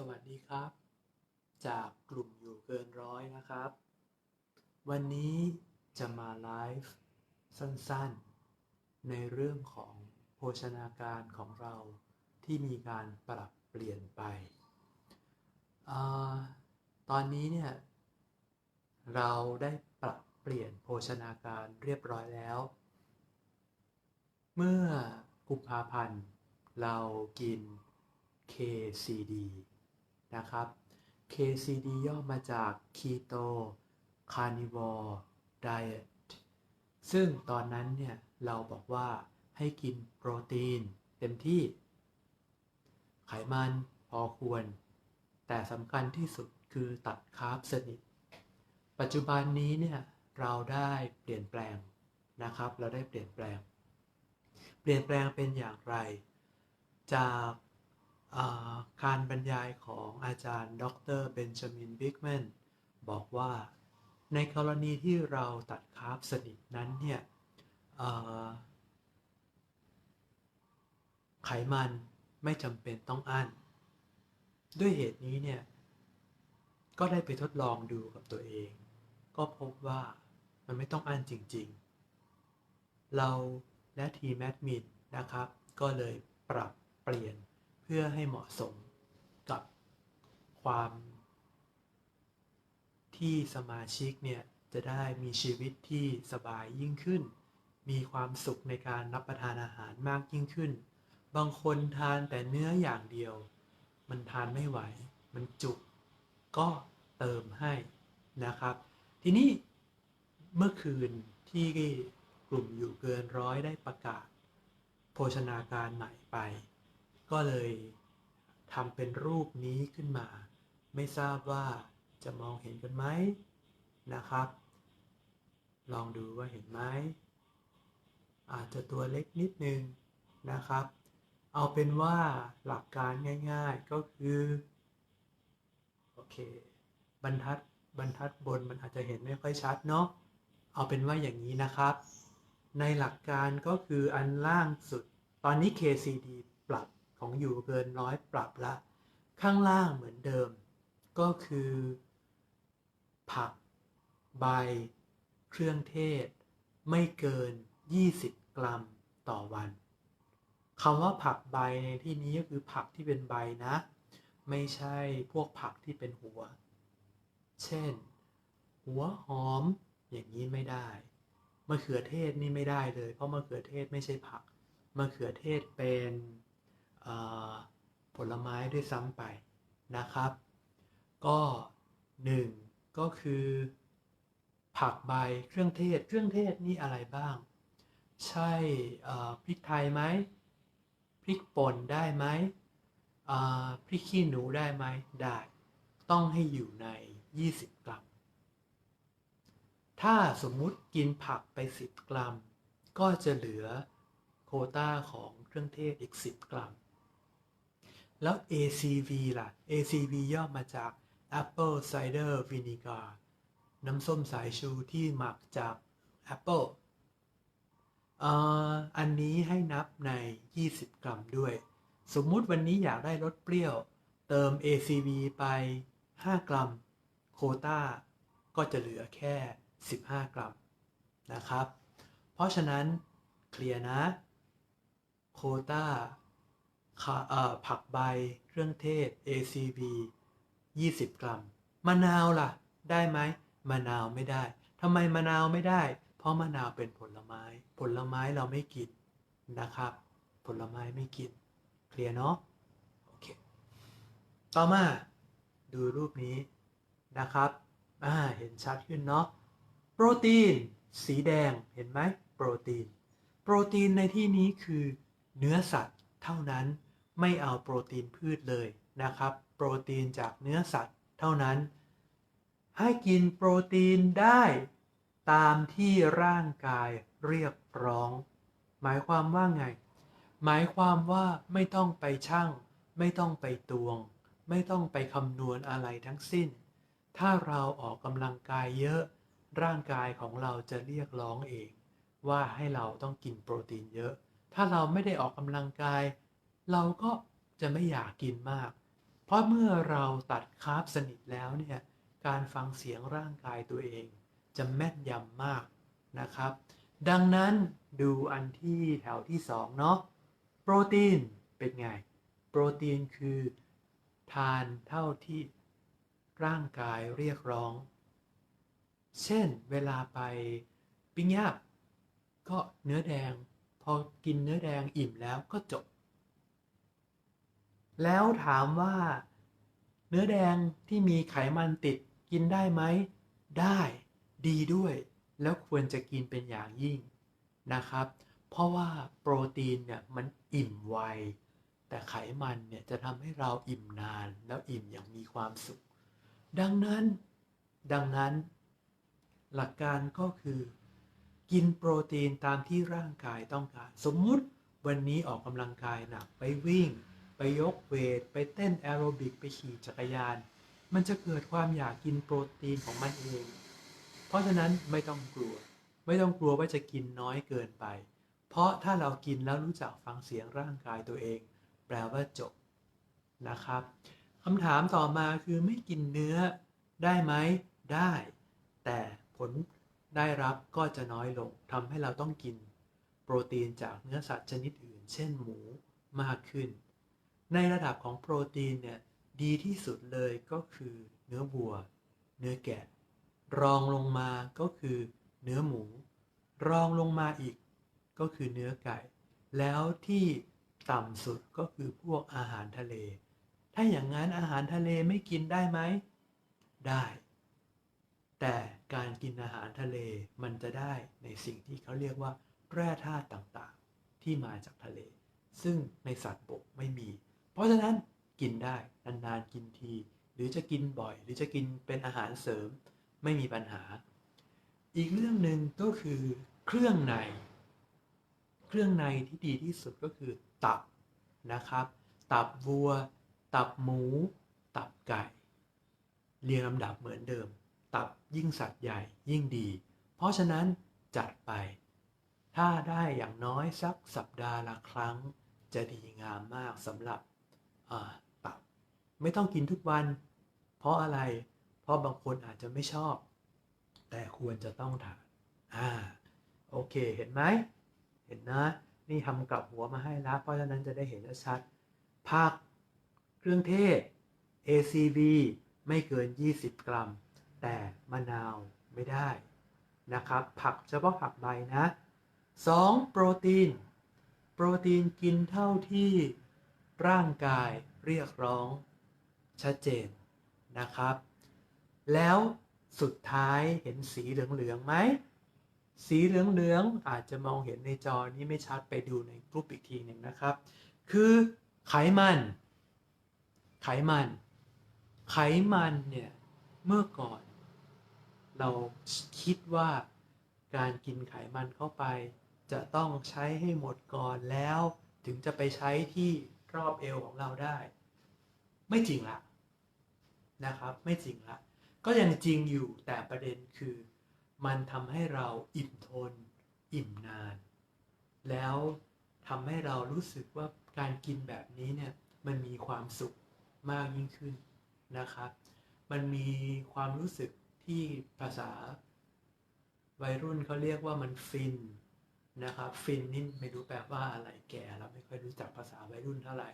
สวัสดีครับ จากกลุ่มอยู่เกินร้อยนะครับ วันนี้จะมาไลฟ์สั้นๆ ในเรื่องของโภชนาการของเราที่มีการปรับเปลี่ยนไปอตอนนี้เนี่ย เราได้ปรับเปลี่ยนโภชนาการเรียบร้อยแล้ว เมื่อกุมภาพันธ์เรากิน KCD นะครับ KCD ย่อมาจาก Keto Carnivore Diet ซึ่งตอนนั้นเนี่ยเราบอกว่าให้กินโปรตีนเต็มที่ ไขมันพอควร แต่สำคัญที่สุดคือตัดคาร์บสนิท ปัจจุบันนี้เนี่ยเราได้เปลี่ยนแปลงนะครับ เราได้เปลี่ยนแปลง เปลี่ยนแปลงเป็นอย่างไร จาก การบรรยายของอาจารย์ ดรเบนจามินบิกแมนบอกว่าในกรณีที่เราตัดคาร์บสนิทนั้นเนี่ยไขมันไม่จำเป็นต้องอั้น ด้วยเหตุนี้เนี่ย ก็ได้ไปทดลองดูกับตัวเอง ก็พบว่ามันไม่ต้องอั้นจริง ๆ เราและทีมแอดมินนะครับ ก็เลยปรับเปลี่ยน พื่อให้เหมาะสมกับความที่สมาชิกเนี่ย จะได้มีชีวิตที่สบายยิ่งขึ้น มีความสุขในการรับประทานอาหารมากยิ่งขึ้น บางคนทานแต่เนื้ออย่างเดียว มันทานไม่ไหว มันจุก ก็เติมให้นะครับ ทีนี้เมื่อคืนที่กลุ่มอยู่เกินร้อยได้ประกาศ โภชนาการใหม่ไป ก็เลยทำเป็นรูปนี้ขึ้นมา ไม่ทราบว่าจะมองเห็นกันไหมนะครับ ลองดูว่าเห็นไหมอาจจะตัวเล็กนิดนึงนะครับ เอาเป็นว่าหลักการง่าย ๆก็คือโอเคบรรทัดบรรทัดบนมันอาจจะเห็นไม่ค่อยชัดเนาะเอาเป็นว่าอย่างนี้นะครับ ในหลักการก็คืออันล่างสุด ตอนนี้ KCD ปรับ ของอยู่เกินร้อยปรับละ ข้างล่างเหมือนเดิม ก็คือ ผัก ใบ เครื่องเทศ ไม่เกิน 20 กรัมต่อวันคำว่าผักใบในที่นี้ก็คือผักที่เป็นใบนะ ไม่ใช่พวกผักที่เป็นหัว เช่น หัวหอม อย่างนี้ไม่ได้มะเขือเทศนี่ไม่ได้เลย เพราะมะเขือเทศไม่ใช่ผักมะเขือเทศเป็น ผลไม้ด้วยซ้ำไปนะครับ ก็หนึ่งก็คือ ผักใบเครื่องเทศ เครื่องเทศนี่อะไรบ้าง ใช่พริกไทยไหมพริกป่นได้ไหมพริกขี้หนูได้ไหมได้ ต้องให้อยู่ใน 20 กรัม ถ้าสมมุติกินผักไป 10 กรัม ก็จะเหลือโคต้าของเครื่องเทศอีก 10 กรัม แล้ว ACV ล่ะ ACV ย่อมาจาก Apple Cider Vinegar น้ำส้มสายชูที่หมักจาก Apple อันนี้ให้นับใน 20 กรัมด้วย สมมุติวันนี้อยากได้รสเปรี้ยว เติม ACV ไป 5 กรัม โคต้า ก็จะเหลือแค่ 15 กรัมนะครับ เพราะฉะนั้นเคลียร์นะ โคต้า ผักใบ เครื่องเทศ ACV 20 กรัม มะนาวล่ะ ได้ไหมมะนาวไม่ได้ ทำไมมะนาวไม่ได้ เพราะมะนาวเป็นผลไม้ ผลไม้เราไม่กินนะครับ ผลไม้ไม่กิน เคลียร์เนาะ โอเค ต่อมา ดูรูปนี้นะครับอ่าเห็นชัดขึ้นเนาะ โปรตีน สีแดง เห็นไหม โปรตีน โปรตีนในที่นี้คือเนื้อสัตว์เท่านั้น ไม่เอาโปรตีนพืชเลยนะครับ โปรตีนจากเนื้อสัตว์เท่านั้น ให้กินโปรตีนได้ตามที่ร่างกายเรียกร้อง หมายความว่าไง หมายความว่าไม่ต้องไปชั่ง ไม่ต้องไปตวง ไม่ต้องไปคำนวณอะไรทั้งสิ้น ถ้าเราออกกำลังกายเยอะ ร่างกายของเราจะเรียกร้องเอง ว่าให้เราต้องกินโปรตีนเยอะ ถ้าเราไม่ได้ออกกำลังกาย เราก็จะไม่อยากกินมาก เพราะเมื่อเราตัดคาร์บสนิทแล้วเนี่ย การฟังเสียงร่างกายตัวเอง จะแม่นยำมากนะครับ ดังนั้นดูอันที่แถวที่สองเนาะ โปรตีนเป็นไง โปรตีนคือทานเท่าที่ร่างกายเรียกร้อง เช่นเวลาไปปิ้งย่างก็เนื้อแดง พอกินเนื้อแดงอิ่มแล้วก็จบ แล้วถามว่า เนื้อแดงที่มีไขมันติดกินได้ไหม ได้ดีด้วย แล้วควรจะกินเป็นอย่างยิ่งนะครับ เพราะว่าโปรตีนเนี่ยมันอิ่มไว แต่ไขมันเนี่ยจะทำให้เราอิ่มนาน แล้วอิ่มอย่างมีความสุข ดังนั้น ดังนั้น หลักการก็คือ กินโปรตีนตามที่ร่างกายต้องการ สมมุติวันนี้ออกกำลังกายหนักไปวิ่ง ไปยกเวท ไปเต้นแอโรบิก ไปขี่จักรยาน มันจะเกิดความอยากกินโปรตีนของมันเอง เพราะฉะนั้นไม่ต้องกลัว ไม่ต้องกลัวว่าจะกินน้อยเกินไป เพราะถ้าเรากินแล้วรู้จักฟังเสียงร่างกายตัวเอง แปลว่าจบนะครับคำถามต่อมาคือไม่กินเนื้อได้ไหมได้ แต่ผลได้รับก็จะน้อยลงทำให้เราต้องกิน โปรตีนจากเนื้อสัตว์ชนิดอื่น เช่นหมูมากขึ้น ในระดับของโปรตีนเนี่ยดีที่สุดเลยก็คือเนื้อวัว เนื้อแกะ รองลงมาก็คือเนื้อหมู รองลงมาอีกก็คือเนื้อไก่ แล้วที่ต่ำสุดก็คือพวกอาหารทะเล ถ้าอย่างนั้นอาหารทะเลไม่กินได้ไหม ได้ แต่การกินอาหารทะเลมันจะได้ในสิ่งที่เขาเรียกว่าแร่ธาตุต่างๆ ที่มาจากทะเล ซึ่งในสัตว์บกไม่มี เพราะฉะนั้นกินได้นานๆกินที หรือจะกินบ่อย หรือจะกินเป็นอาหารเสริมไม่มีปัญหา อีกเรื่องหนึ่งก็คือเครื่องใน เครื่องในที่ดีที่สุดก็คือตับนะครับ ตับวัว ตับหมู ตับไก่ เรียงลำดับเหมือนเดิม ตับยิ่งสัตว์ใหญ่ยิ่งดี เพราะฉะนั้นจัดไป ถ้าได้อย่างน้อยสักสัปดาห์ละครั้ง จะดีงามมากสำหรับ ตับไม่ต้องกินทุกวัน เพราะอะไร เพราะบางคนอาจจะไม่ชอบ แต่ควรจะต้องทานอ่าโอเคเห็นไหมเห็นนะ นี่ทำกลับหัวมาให้แล้วเพราะฉะนั้นจะได้เห็นชัดผักเครื่องเทศ ACV ไม่เกิน 20 กรัม แต่มะนาวไม่ได้นะครับ ผักเฉพาะผักใบนะ 2. โปรตีน โปรตีนกินเท่าที่ ร่างกายเรียกร้อง ชัดเจนนะครับ แล้วสุดท้ายเห็นสีเหลืองๆไหม สีเหลืองๆอาจจะมองเห็นในจอนี้ไม่ชัดไปดูในกรุ๊ปอีกทีหนึ่งนะครับ คือไขมัน ไขมัน ไขมันเนี่ยเมื่อก่อน เราคิดว่าการกินไขมันเข้าไป จะต้องใช้ให้หมดก่อนแล้ว ถึงจะไปใช้ที่ รอบเอวของเราได้ ไม่จริงละนะครับ ไม่จริงละก็ยังจริงอยู่แต่ประเด็นคือ มันทำให้เราอิ่มทน อิ่มนาน แล้วทำให้เรารู้สึกว่าการกินแบบนี้เนี่ยมันมีความสุขมากยิ่งขึ้นนะครับ มันมีความรู้สึกที่ภาษาวัยรุ่นเขาเรียกว่ามันฟิน นะครับฟินนี่ไม่รู้แปลว่าอะไรแก่แล้วไม่ค่อยรู้จักภาษาวัยรุ่นเท่าไหร่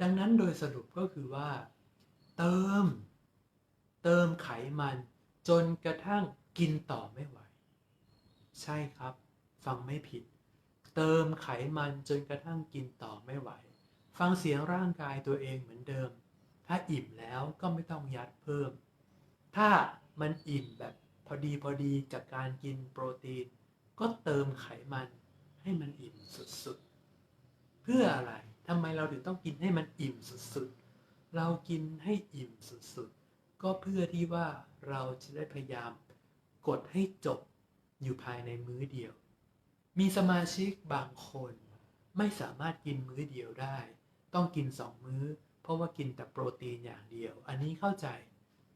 ดังนั้นโดยสรุปก็คือว่า เติม เติมไขมัน จนกระทั่งกินต่อไม่ไหว ใช่ครับ ฟังไม่ผิด เติมไขมันจนกระทั่งกินต่อไม่ไหว ฟังเสียงร่างกายตัวเองเหมือนเดิม ถ้าอิ่มแล้วก็ไม่ต้องยัดเพิ่ม ถ้ามันอิ่มแบบพอดีพอดีจากการกินโปรตีน ก็เติมไขมันให้มันอิ่มสุดๆ เพื่ออะไรทำไมเราถึงต้องกินให้มันอิ่มสุดๆ เรากินให้อิ่มสุดๆ ก็เพื่อที่ว่าเราจะได้พยายามกดให้จบอยู่ภายในมื้อเดียว มีสมาชิกบางคนไม่สามารถกินมื้อเดียวได้ ต้องกินสองมื้อ เพราะว่ากินแต่โปรตีนอย่างเดียว อันนี้เข้าใจ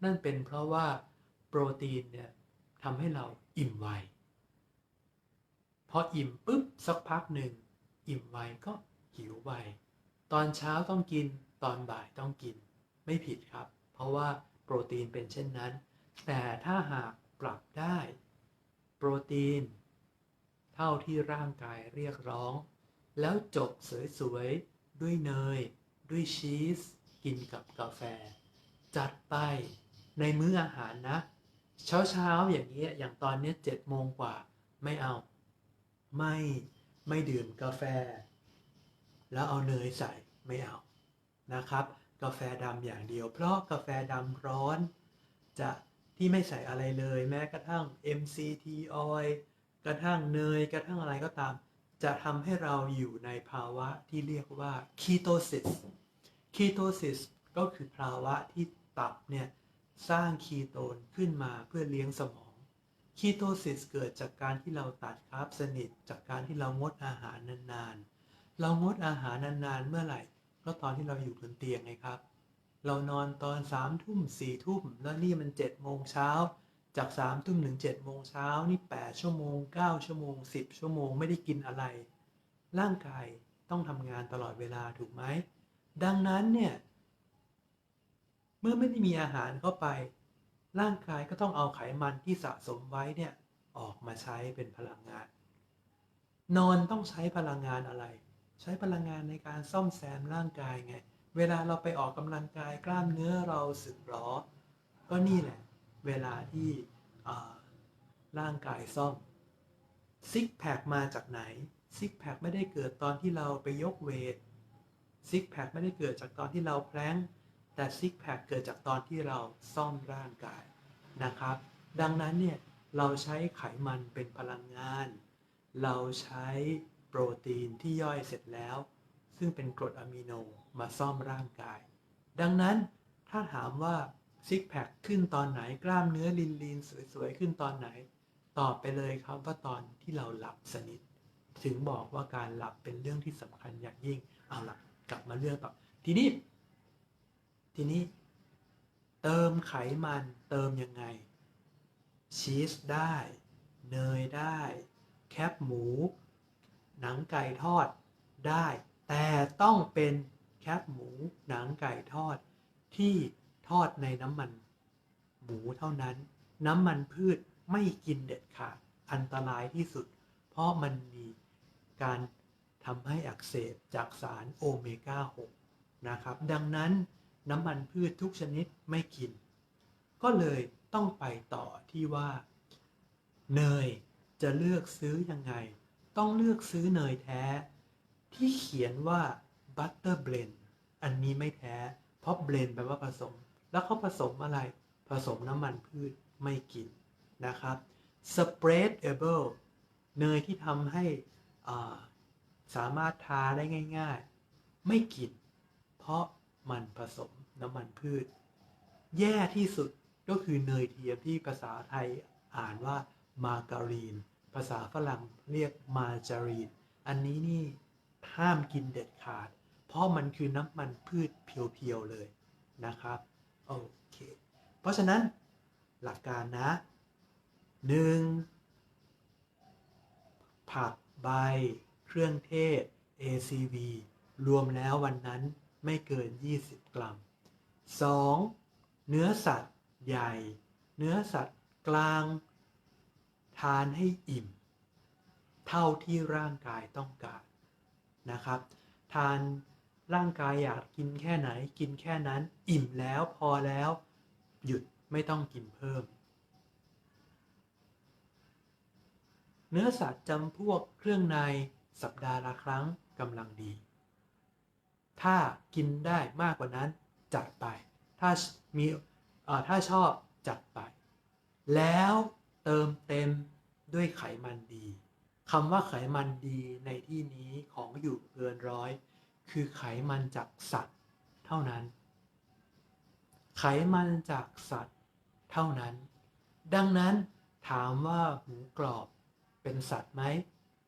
นั่นเป็นเพราะว่าโปรตีนเนี่ยทำให้เราอิ่มไว พออิ่มปุ๊บสักพักหนึ่ง อิ่มไวก็หิวไวตอนเช้าต้องกินตอนบ่ายต้องกินไม่ผิดครับ เพราะว่าโปรตีนเป็นเช่นนั้น แต่ถ้าหากปรับได้ โปรตีน เท่าที่ร่างกายเรียกร้อง แล้วจบสวยๆ ด้วยเนย ด้วยชีส กินกับกาแฟ จัดไปในมื้ออาหารนะ เช้าๆ อย่างเงี้อย่างตอนนี้เจ็ดโมงกว่าไม่เอา ไม่ไม่ดื่มกาแฟ แล้วเอาเนยใส่ไม่เอานะครับ กาแฟดำอย่างเดียว เพราะกาแฟดำร้อน จะที่ไม่ใส่อะไรเลยแม้กระทั่ง MCT oil กระทั่งเนยกระทั่งอะไรก็ตาม จะทำให้เราอยู่ในภาวะที่เรียกว่า ketosis ketosis ก็คือภาวะที่ตับเนี่ย สร้างคีโตนขึ้นมาเพื่อเลี้ยงสมอง คีโตซิสเกิดจากการที่เราตัดคาร์บสนิท จากการที่เรางดอาหารนานๆ เรางดอาหารนานๆ เมื่อไหร่ ก็ตอนที่เราอยู่บนเตียงไงครับ เรานอนตอนสามทุ่มสี่ทุ่ม แล้วนี่มันเจ็ดโมงเช้า จากสามทุ่มถึงเจ็ดโมงเช้านี่แปดชั่วโมงเก้าชั่วโมงสิบชั่วโมงไม่ได้กินอะไร ร่างกายต้องทำงานตลอดเวลาถูกไหม ดังนั้นเนี่ย เมื่อไม่ได้มีอาหารเข้าไป ร่างกายก็ต้องเอาไขมันที่สะสมไว้เนี่ยออกมาใช้เป็นพลังงาน นอนต้องใช้พลังงานอะไร ใช้พลังงานในการซ่อมแซมร่างกายไง เวลาเราไปออกกำลังกายกล้ามเนื้อเราสึกหรอ ก็นี่แหละ เวลาที่ร่างกายซ่อมซิกแพคมาจากไหนซิกแพคไม่ได้เกิดตอนที่เราไปยกเวทซิกแพคไม่ได้เกิดจากตอนที่เราแพลงแต่ซิกแพคเกิดจากตอนที่เราซ่อมร่างกาย นะครับ ดังนั้นเนี่ยเราใช้ไขมันเป็นพลังงาน เราใช้โปรตีนที่ย่อยเสร็จแล้ว ซึ่งเป็นกรดอะมิโนมาซ่อมร่างกาย ดังนั้นถ้าถามว่าซิกแพคขึ้นตอนไหนกล้ามเนื้อลีนลีนสวยๆ ขึ้นตอนไหน ตอบไปเลยครับว่าตอนที่เราหลับสนิท ถึงบอกว่าการหลับเป็นเรื่องที่สำคัญอย่างยิ่งเอาล่ะกลับมาเรื่องต่อทีนี้ ทีนี้ เติมไขมันเติมยังไง ชีสได้ เนยได้ แคบหมู หนังไก่ทอดได้ แต่ต้องเป็นแคบหมูหนังไก่ทอด ที่ทอดในน้ำมัน หมูเท่านั้น น้ำมันพืชไม่กินเด็ดขาดอันตรายที่สุด เพราะมันมีการทำให้อักเสบจากสารโอเมก้า 6 นะครับ ดังนั้น น้ำมันพืชทุกชนิดไม่กิน ก็เลยต้องไปต่อที่ว่า เนยจะเลือกซื้อยังไง ต้องเลือกซื้อเนยแท้ ที่เขียนว่า butter blend อันนี้ไม่แท้ เพราะ blend แปลว่าผสม แล้วเขาผสมอะไร ผสมน้ำมันพืชไม่กินนะครับ spreadable เนยที่ทำให้สามารถทาได้ง่าย ๆ ไม่กิน เพราะมันผสม น้ำมันพืช แย่ที่สุดก็คือเนยเทียมที่ภาษาไทยอ่านว่ามาการีน ภาษาฝรั่งเรียกมาจารีน อันนี้นี่ห้ามกินเด็ดขาด เพราะมันคือน้ำมันพืชเพียวๆเลยนะครับโอเค เพราะฉะนั้นหลักการนะ 1. ผักใบ เครื่องเทศ ACV รวมแล้ววันนั้นไม่เกิน 20 กรัม 2. เนื้อสัตว์ใหญ่ เนื้อสัตว์กลาง ทานให้อิ่ม เท่าที่ร่างกายต้องการนะครับ ทานร่างกายอยากกินแค่ไหนกินแค่นั้น อิ่มแล้วพอแล้ว หยุดไม่ต้องกินเพิ่ม เนื้อสัตว์จำพวกเครื่องในสัปดาห์ละครั้งกำลังดี ถ้ากินได้มากกว่านั้น จัดไป ถ้ามีถ้าชอบจัดไป แล้วเติมเต็มด้วยไขมันดีคำว่าไขมันดีในที่นี้ของอยู่เกินร้อย คือไขมันจากสัตว์เท่านั้น ไขมันจากสัตว์เท่านั้น ดังนั้นถามว่าหมูกรอบเป็นสัตว์ไหม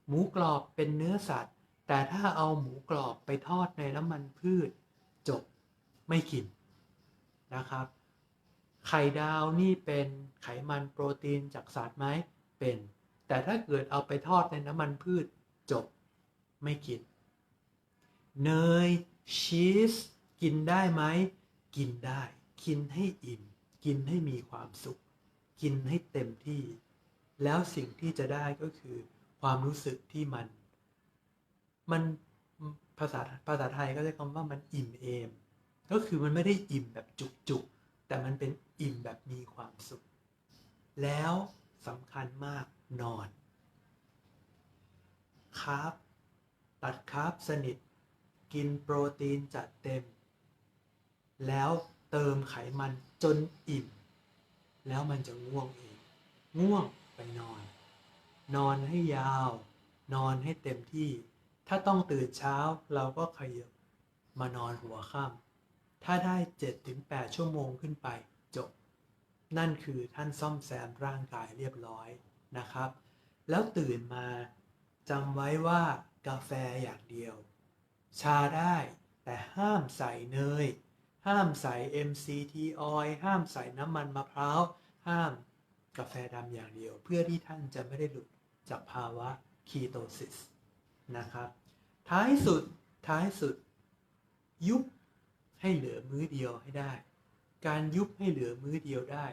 หมูกรอบเป็นเนื้อสัตว์ แต่ถ้าเอาหมูกรอบไปทอดในน้ำมันพืช จบ ไม่กินนะครับ ไข่ดาวนี่เป็นไขมันโปรตีนจากสัตว์ไหมเป็น แต่ถ้าเกิดเอาไปทอดในน้ำมันพืชจบไม่กิน เนยชีสกินได้ไหมกินได้ กินให้อิ่ม กินให้มีความสุข กินให้เต็มที่ แล้วสิ่งที่จะได้ก็คือ ความรู้สึกที่มัน มันภาษาภาษาไทยก็จะคำว่ามันอิ่มเอม ก็คือมันไม่ได้อิ่มแบบจุกๆ แต่มันเป็นอิ่มแบบมีความสุข แล้วสำคัญมากนอนคาร์บตัดคาร์บสนิท กินโปรตีนจัดเต็ม แล้วเติมไขมันจนอิ่ม แล้วมันจะง่วงเอง ง่วงไปนอน นอนให้ยาว นอนให้เต็มที่ ถ้าต้องตื่นเช้าเราก็ขยับมานอนหัวค่ำ ถ้าได้ 7-8 ชั่วโมงขึ้นไปจบ นั่นคือท่านซ่อมแซมร่างกายเรียบร้อยนะครับ แล้วตื่นมาจำไว้ว่ากาแฟอย่างเดียว ชาได้แต่ห้ามใส่เนย ห้ามใส่ MCT oil ห้ามใส่น้ำมันมะพร้าว ห้ามกาแฟดำอย่างเดียว เพื่อที่ท่านจะไม่ได้หลุดจากภาวะคีโตซิสนะครับ ท้ายสุดท้ายสุดยุบ ให้เหลือมื้อเดียวให้ได้ การยุบให้เหลือมื้อเดียวได้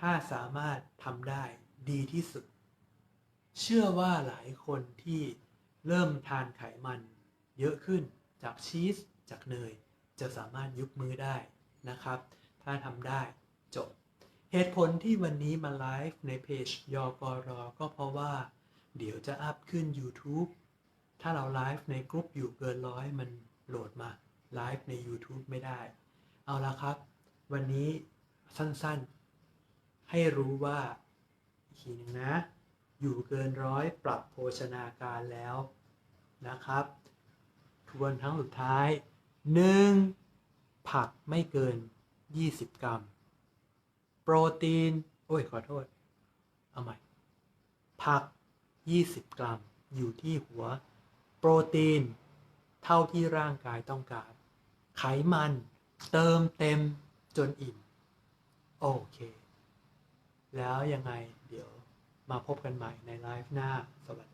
ถ้าสามารถทำได้ดีที่สุด เชื่อว่าหลายคนที่เริ่มทานไขมัน เยอะขึ้นจากชีสจากเนย จะสามารถยุบมือได้นะครับ ถ้าทำได้จบ เหตุผลที่วันนี้มาไลฟ์ในเพจยกรอก็เพราะว่า เดี๋ยวจะอัพขึ้น YouTube ถ้าเราไลฟ์ในกลุ่มอยู่เกินร้อยมันโหลดมา ไลฟ์ใน YouTube ไม่ได้ เอาละครับ วันนี้สั้นๆ ให้รู้ว่าอีกทีหนึ่งนะ อยู่เกินร้อยปรับโภชนาการแล้วนะครับ ทวนครั้งสุดท้าย 1. ผักไม่เกิน 20 กรัม โปรตีน โอ้ย ขอโทษ เอาใหม่ ผัก 20 กรัม อยู่ที่หัว โปรตีน เท่าที่ร่างกายต้องการ ไขมัน เติมเต็มจนอิ่ม โอเค แล้วยังไงเดี๋ยวมาพบกันใหม่ในไลฟ์หน้าสวัสดี